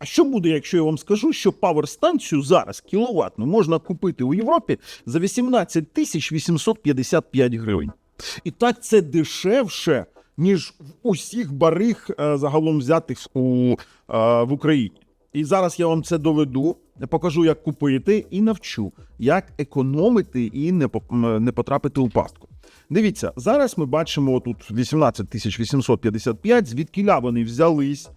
А що буде, якщо я вам скажу, що паверстанцію зараз кіловатну можна купити у Європі за 18 тисяч 855 гривень? І так це дешевше, ніж в усіх барих е, загалом взятих у, е, в Україні. І зараз я вам це доведу, покажу, як купити, і навчу, як економити і не, потрапити у пастку. Дивіться, зараз ми бачимо тут 18 тисяч 855, звідкіля вони взялись.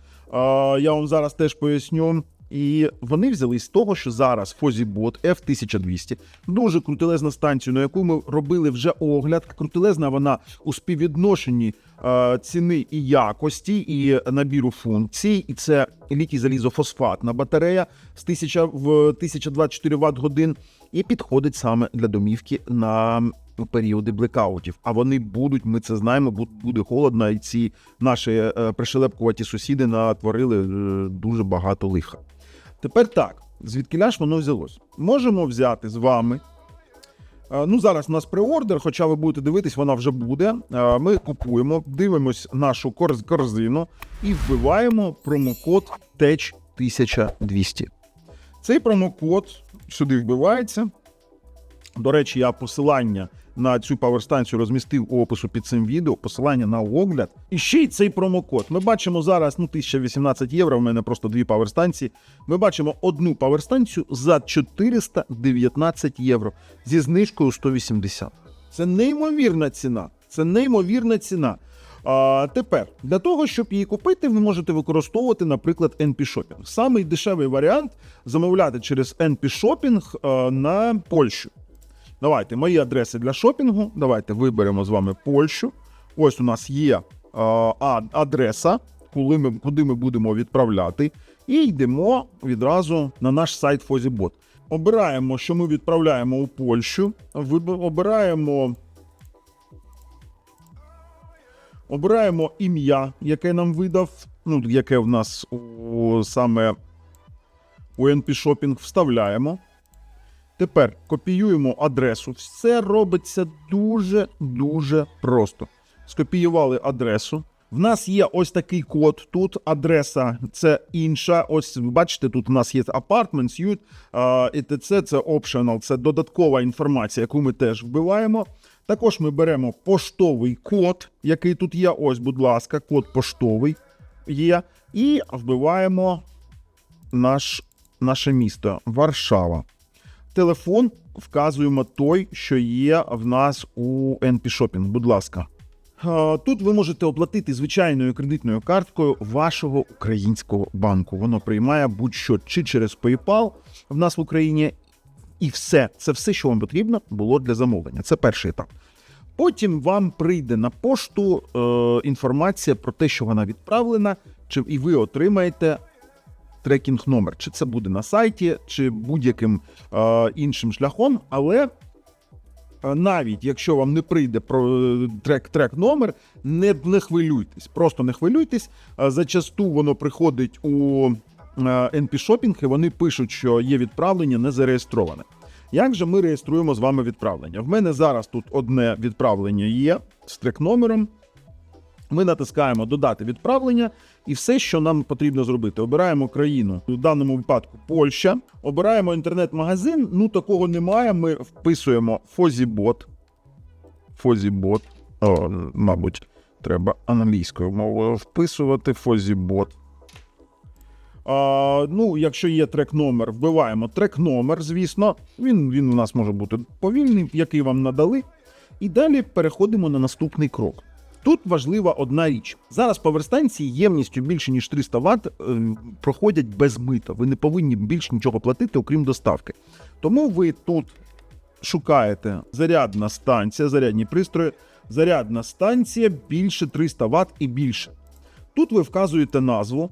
Я вам зараз теж поясню. І вони взялись з того, що зараз Фозібот F1200, дуже крутелезна станція, на яку ми робили вже огляд. Крутелезна вона у співвідношенні е, ціни і якості, і набіру функцій. І це літій залізофосфатна батарея з 1000 в 1024 Вт годин, і підходить саме для домівки на періоди блекаутів. А вони будуть, ми це знаємо, бу- буде холодно, і ці наші е, пришелепкуваті сусіди натворили е, дуже багато лиха. Тепер так, звідки ж воно взялось? Можемо взяти з вами. е, Ну, зараз у нас преордер, хоча ви будете дивитись, вона вже буде. Ми купуємо, дивимось нашу корзину і вбиваємо промокод TECH 1200. Цей промокод сюди вбивається. До речі, я посилання на цю паверстанцію розмістив у опису під цим відео, посилання на огляд. І ще й цей промокод. Ми бачимо зараз ну, 1018 євро. В мене просто дві паверстанції. Ми бачимо одну паверстанцію за 419 євро зі знижкою 180. Це неймовірна ціна. Це неймовірна ціна. А тепер для того, щоб її купити, ви можете використовувати, наприклад, NP Shopping. Самий дешевий варіант замовляти через NP Shopping е, на Польщу. Давайте мої адреси для шопінгу. Давайте виберемо з вами Польщу. Ось у нас є е, а, адреса, коли ми, куди ми будемо відправляти. І йдемо відразу на наш сайт Fozibot. Обираємо, що ми відправляємо у Польщу. Обираємо. Обираємо ім'я, яке нам видав, ну, яке в нас у, саме у NP Shopping вставляємо. Тепер копіюємо адресу. Все робиться дуже-дуже просто. Скопіювали адресу. В нас є ось такий код. Тут адреса це інша. Ось бачите, тут у нас є apartment, suite, ТЦ це optional, це додаткова інформація, яку ми теж вбиваємо. Також ми беремо поштовий код, який тут є. Ось, будь ласка, код поштовий є. І вбиваємо наш, наше місто Варшава телефон вказуємо той, що є в нас у NP Shopping. Будь ласка. Тут ви можете оплатити звичайною кредитною карткою вашого українського банку. Воно приймає будь-що чи через PayPal в нас в Україні. І все, це все, що вам потрібно було для замовлення. Це перший етап. Потім вам прийде на пошту е, інформація про те, що вона відправлена, чи і ви отримаєте трекінг номер. Чи це буде на сайті, чи будь-яким е, іншим шляхом, але. Навіть якщо вам не прийде про е, трек трек номер, не, не хвилюйтесь. Просто не хвилюйтесь. Зачасту воно приходить у NP Shopping, і вони пишуть, що є відправлення не зареєстроване. Як же ми реєструємо з вами відправлення? В мене зараз тут одне відправлення є з трек номером. Ми натискаємо додати відправлення, і все, що нам потрібно зробити. Обираємо країну, в даному випадку Польща. Обираємо інтернет-магазин. Ну такого немає. Ми вписуємо Fozibot. Fozibot. О, мабуть, треба англійською мовою вписувати Fozibot. А, ну, якщо є трек номер, вбиваємо трек номер, звісно. Він, він у нас може бути повільний, який вам надали. І далі переходимо на наступний крок. Тут важлива одна річ. Зараз поверстанції ємністю більше ніж 300 Вт е, проходять без мита. Ви не повинні більше нічого платити, окрім доставки. Тому ви тут шукаєте зарядна станція, зарядні пристрої, зарядна станція більше 300 Вт і більше. Тут ви вказуєте назву,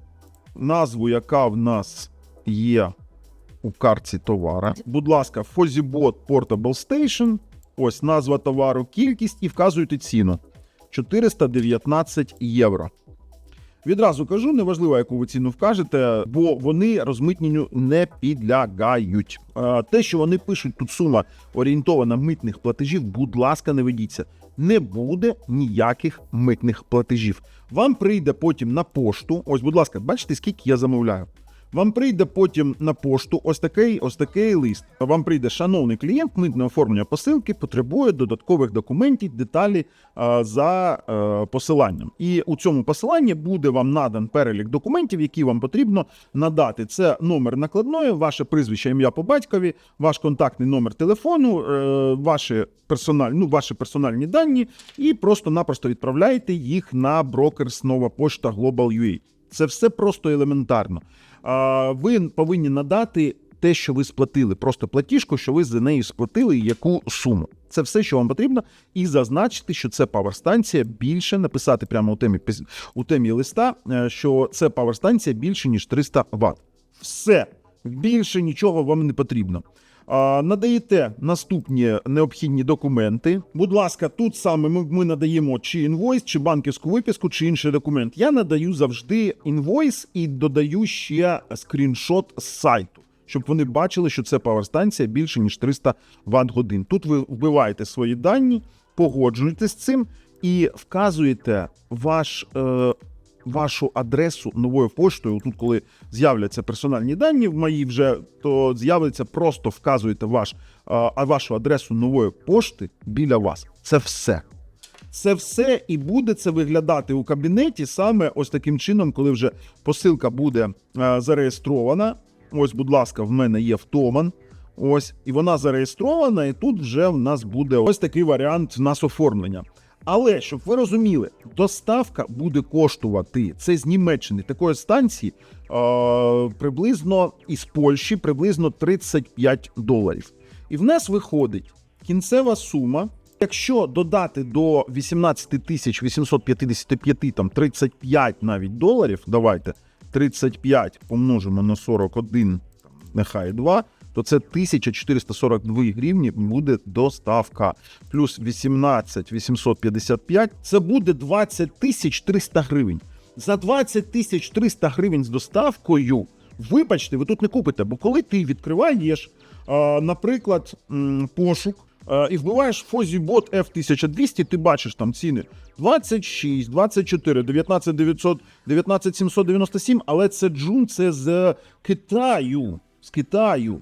назву, яка в нас є у картці товара. Будь ласка, Fozibot Portable Station. Ось назва товару, кількість і вказуєте ціну. 419 євро. Відразу кажу, неважливо, яку ви ціну вкажете, бо вони розмитненню не підлягають. Е, Те, що вони пишуть, тут сума орієнтована митних платежів, будь ласка, не ведіться. Не буде ніяких митних платежів. Вам прийде потім на пошту. Ось, будь ласка, бачите, скільки я замовляю. Вам прийде потім на пошту ось такий, ось такий лист. Вам прийде шановний клієнт, митне оформлення посилки потребує додаткових документів, деталі е, за е, посиланням. І у цьому посиланні буде вам надан перелік документів, які вам потрібно надати. Це номер накладної, ваше прізвище, ім'я по батькові, ваш контактний номер телефону, е, ваші персональні, ну, ваші персональні дані, і просто-напросто відправляєте їх на брокерс Нова Пошта Global UA. Це все просто елементарно. Ви повинні надати те, що ви сплатили, просто платіжку, що ви за нею сплатили, яку суму. Це все, що вам потрібно, і зазначити, що це паверстанція більше написати прямо у темі у темі листа, е, що це паверстанція більше ніж 300 Вт. Все більше нічого вам не потрібно. Надаєте наступні необхідні документи. Будь ласка, тут саме ми, ми надаємо чи інвойс, чи банківську виписку, чи інший документ. Я надаю завжди інвойс і додаю ще скріншот з сайту, щоб вони бачили, що це паверстанція більше ніж 300 Вт годин. Тут ви вбиваєте свої дані, погоджуєтесь з цим і вказуєте ваш. Е, Вашу адресу новою поштою. Тут, коли з'являться персональні дані в моїй вже, то з'явиться просто вказуєте ваш, а, вашу адресу нової пошти біля вас. Це все. Це все і буде це виглядати у кабінеті саме ось таким чином, коли вже посилка буде зареєстрована. Ось, будь ласка, в мене є втоман. Ось, і вона зареєстрована, і тут вже в нас буде ось такий варіант нас оформлення. Але щоб ви розуміли, доставка буде коштувати це з Німеччини такої станції е, приблизно із Польщі приблизно 35 доларів. І в нас виходить кінцева сума. Якщо додати до 18 тисяч 855, там 35 навіть доларів, давайте 35 помножимо на 41, нехай 2, то це 1442 гривні буде доставка. Плюс 18 855 це буде 20 тисяч 300 гривень. За 20 тисяч 300 гривень з доставкою, вибачте, ви тут не купите, бо коли ти відкриваєш, наприклад, пошук. І вбиваєш Fozibot F1200, ти бачиш там ціни 26, 24, 19 900, 19 797, але це джун, це з Китаю. З Китаю.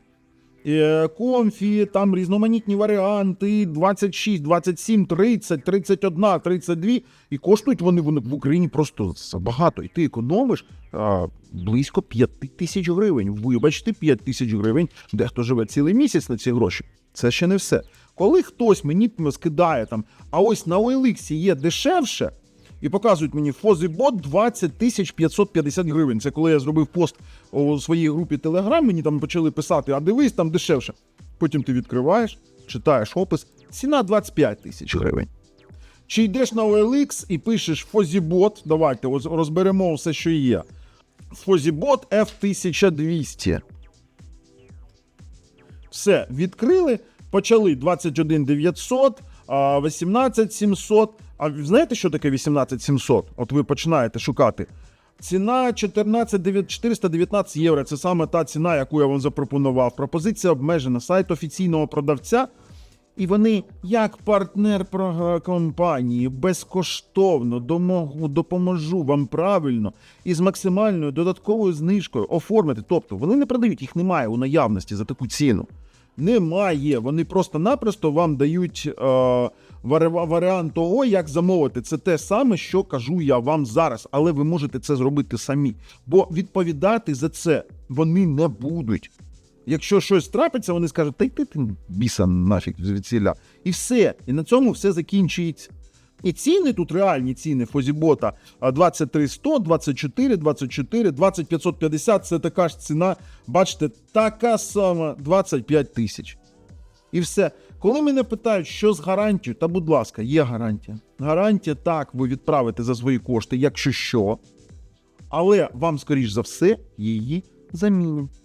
Е, Комфі, там різноманітні варіанти: 26, 27, 30, 31, 32. І коштують вони, вони в Україні просто забагато. І ти економиш а, близько 5 тисяч гривень. Вибачте, 5 тисяч гривень, дехто живе цілий місяць на ці гроші. Це ще не все. Коли хтось мені скидає там, а ось на OLX є дешевше, і показують мені Фозібот 20 тисяч 550 гривень. Це коли я зробив пост у своїй групі Telegram, мені там почали писати, а дивись, там дешевше. Потім ти відкриваєш, читаєш опис, ціна 25 тисяч гривень. Чи йдеш на OLX і пишеш Фозібот, давайте розберемо все, що є. Фозібот F1200. Все, відкрили, почали 21 900, а, 18 700. А знаєте, що таке 18 700? От ви починаєте шукати. Ціна 14 419 євро. Це саме та ціна, яку я вам запропонував. Пропозиція обмежена. Сайт офіційного продавця. І вони, як партнер компанії, безкоштовно домогу, допоможу вам правильно і з максимальною додатковою знижкою оформити. Тобто вони не продають, їх немає у наявності за таку ціну. Немає. Вони просто-напросто вам дають е, варіант того, як замовити. Це те саме, що кажу я вам зараз, але ви можете це зробити самі. Бо відповідати за це вони не будуть. Якщо щось трапиться, вони скажуть, та йди ти біса нафіг звідсіля. І все. І на цьому все закінчується. І ціни тут реальні ціни Фозібота а, 23 100, 24, 24, 20 550 це така ж ціна. Бачите, така сама 25 тисяч. І все. Коли мене питають, що з гарантією, та будь ласка, є гарантія. Гарантія так, ви відправите за свої кошти, якщо що. Але вам, скоріш за все, її замінять.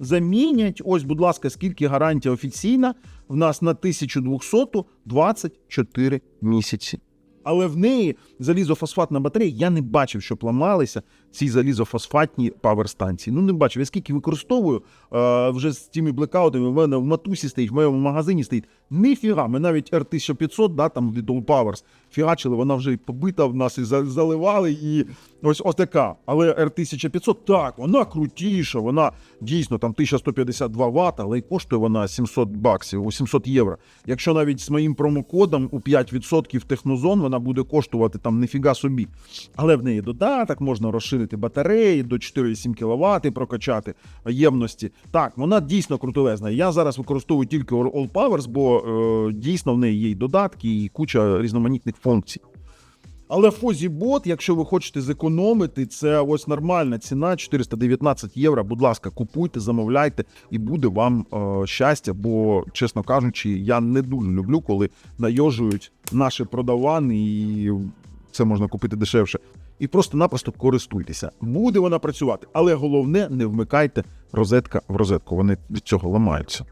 Замінять, ось, будь ласка, скільки гарантія офіційна в нас на 1224 місяці. Але в неї залізофосфатна батарея, я не бачив, щоб ламалися ці залізофосфатні паверстанції. Ну, не бачив. Я скільки використовую е, вже з тими блекаутами, в мене в матусі стоїть, в моєму магазині стоїть. Ніфіга, ми навіть R1500, да, там Little Powers, фігачили, вона вже і побита в нас і заливали, і ось ось така. Але R1500, так, вона крутіша, вона дійсно там 1152 Вт, але й коштує вона 700 баксів, 700 євро. Якщо навіть з моїм промокодом у 5% технозон вона буде коштувати там ніфіга собі. Але в неї додаток, можна розширити батареї до 4,7 кВт прокачати ємності. Так, вона дійсно крутелезна. Я зараз використовую тільки All Powers, бо е, дійсно в неї є й додатки, і куча різноманітних функцій. Але FoziBot, якщо ви хочете зекономити, це ось нормальна ціна 419 євро. Будь ласка, купуйте, замовляйте, і буде вам е, щастя. Бо, чесно кажучи, я не дуже люблю, коли найожують наші продавани, і це можна купити дешевше. І просто-напросто користуйтеся. Буде вона працювати, але головне не вмикайте розетка в розетку. Вони від цього ламаються.